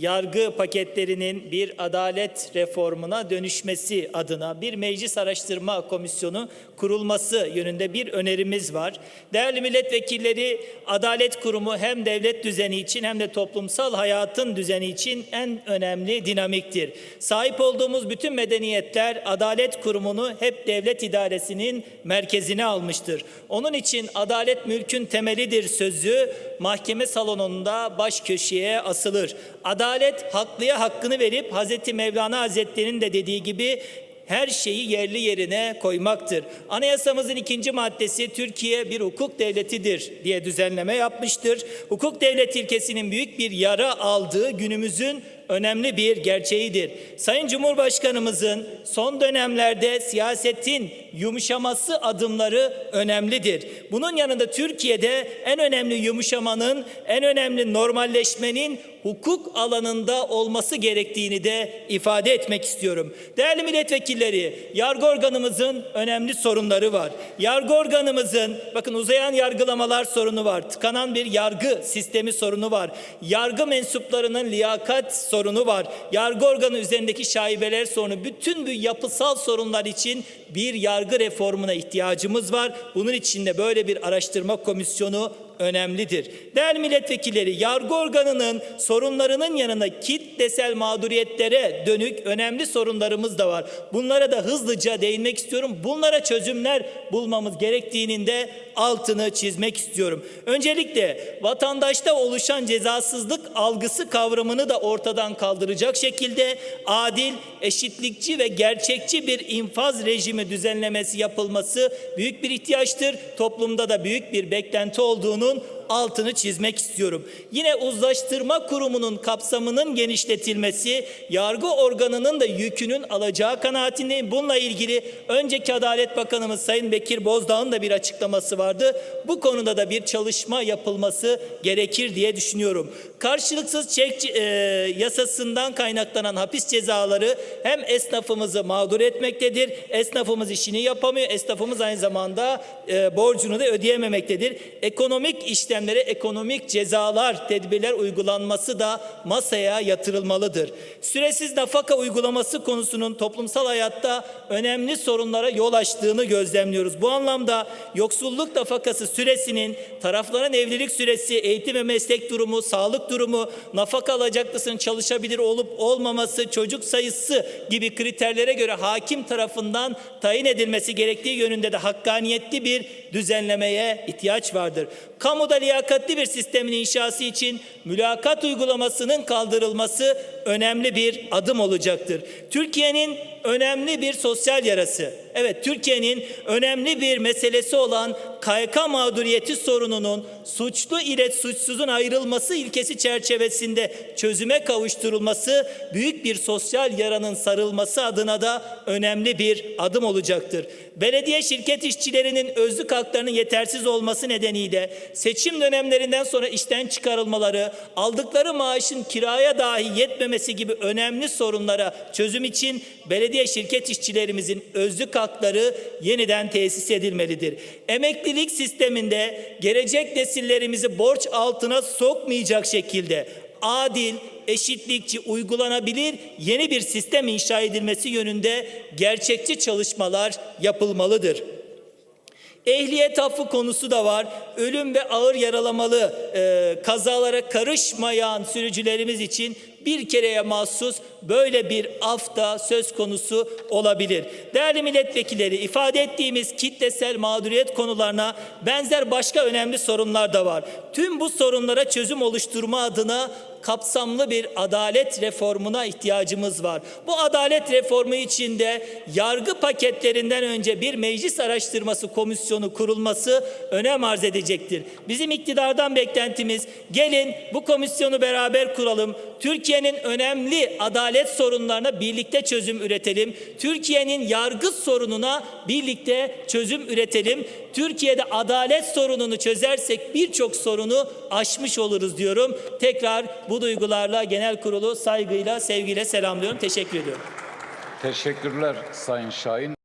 yargı paketlerinin bir adalet reformuna dönüşmesi adına bir meclis araştırma komisyonu kurulması yönünde bir önerimiz var. Değerli milletvekilleri, adalet kurumu hem devlet düzeni için hem de toplumsal hayatın düzeni için en önemli dinamiktir. Sahip olduğumuz bütün medeniyetler adalet kurumunu hep devlet idaresinin merkezine almıştır. Onun için adalet mülkün temelidir sözü mahkeme salonunda baş köşeye asılır. Adalet haklıya hakkını verip Hazreti Mevlana Hazretleri'nin de dediği gibi her şeyi yerli yerine koymaktır. Anayasamızın ikinci maddesi Türkiye bir hukuk devletidir diye düzenleme yapmıştır. Hukuk devlet ilkesinin büyük bir yara aldığı günümüzün önemli bir gerçeğidir. Sayın Cumhurbaşkanımızın son dönemlerde siyasetin yumuşaması adımları önemlidir. Bunun yanında Türkiye'de en önemli yumuşamanın, en önemli normalleşmenin hukuk alanında olması gerektiğini de ifade etmek istiyorum. Değerli milletvekilleri, yargı organımızın önemli sorunları var. Yargı organımızın, bakın uzayan yargılamalar sorunu var. Tıkanan bir yargı sistemi sorunu var. Yargı mensuplarının liyakat sorunu var. Yargı organı üzerindeki şaibeler sorunu. Bütün bu yapısal sorunlar için bir yargı reformuna ihtiyacımız var. Bunun için de böyle bir araştırma komisyonu önemlidir. Değerli milletvekilleri, yargı organının sorunlarının yanında kitlesel mağduriyetlere dönük önemli sorunlarımız da var. Bunlara da hızlıca değinmek istiyorum. Bunlara çözümler bulmamız gerektiğinin de altını çizmek istiyorum. Öncelikle vatandaşta oluşan cezasızlık algısı kavramını da ortadan kaldıracak şekilde adil, eşitlikçi ve gerçekçi bir infaz rejimi düzenlemesi yapılması büyük bir ihtiyaçtır. Toplumda da büyük bir beklenti olduğunu altını çizmek istiyorum. Yine uzlaştırma kurumunun kapsamının genişletilmesi, yargı organının da yükünün alacağı kanaatindeyim. Bununla ilgili önceki Adalet Bakanımız Sayın Bekir Bozdağ'ın da bir açıklaması vardı. Bu konuda da bir çalışma yapılması gerekir diye düşünüyorum. Karşılıksız çek e, yasasından kaynaklanan hapis cezaları hem esnafımızı mağdur etmektedir. Esnafımız işini yapamıyor. Esnafımız aynı zamanda e, borcunu da ödeyememektedir. Ekonomik işlemlere ekonomik cezalar, tedbirler uygulanması da masaya yatırılmalıdır. Süresiz nafaka uygulaması konusunun toplumsal hayatta önemli sorunlara yol açtığını gözlemliyoruz. Bu anlamda yoksulluk nafakası süresinin tarafların evlilik süresi, eğitim ve meslek durumu, sağlık durumu, nafaka alacaklısının çalışabilir olup olmaması, çocuk sayısı gibi kriterlere göre hakim tarafından tayin edilmesi gerektiği yönünde de hakkaniyetli bir düzenlemeye ihtiyaç vardır. Kamuda liyakatli bir sistemin inşası için mülakat uygulamasının kaldırılması önemli bir adım olacaktır. Türkiye'nin önemli bir sosyal yarası. Evet Türkiye'nin önemli bir meselesi olan KYK mağduriyeti sorununun suçlu ile suçsuzun ayrılması ilkesi çerçevesinde çözüme kavuşturulması büyük bir sosyal yaranın sarılması adına da önemli bir adım olacaktır. Belediye şirket işçilerinin özlük haklarının yetersiz olması nedeniyle seçim dönemlerinden sonra işten çıkarılmaları, aldıkları maaşın kiraya dahi yetmemesi gibi önemli sorunlara çözüm için belediye şirket işçilerimizin özlük hakları yeniden tesis edilmelidir. Emeklilik sisteminde gelecek nesillerimizi borç altına sokmayacak şekilde adil, eşitlikçi, uygulanabilir yeni bir sistem inşa edilmesi yönünde gerçekçi çalışmalar yapılmalıdır. Ehliyet affı konusu da var. Ölüm ve ağır yaralamalı e, kazalara karışmayan sürücülerimiz için bir kereye mahsus böyle bir af da söz konusu olabilir. Değerli milletvekilleri ifade ettiğimiz kitlesel mağduriyet konularına benzer başka önemli sorunlar da var. Tüm bu sorunlara çözüm oluşturma adına kapsamlı bir adalet reformuna ihtiyacımız var. Bu adalet reformu içinde yargı paketlerinden önce bir meclis araştırması komisyonu kurulması önem arz edecektir. Bizim iktidardan beklentimiz gelin bu komisyonu beraber kuralım. Türkiye'nin önemli adalet sorunlarına birlikte çözüm üretelim. Türkiye'nin yargı sorununa birlikte çözüm üretelim. Türkiye'de adalet sorununu çözersek birçok sorunu aşmış oluruz diyorum. Tekrar bu duygularla genel kurulu saygıyla, sevgiyle selamlıyorum. Teşekkür ediyorum. Teşekkürler Sayın Şahin.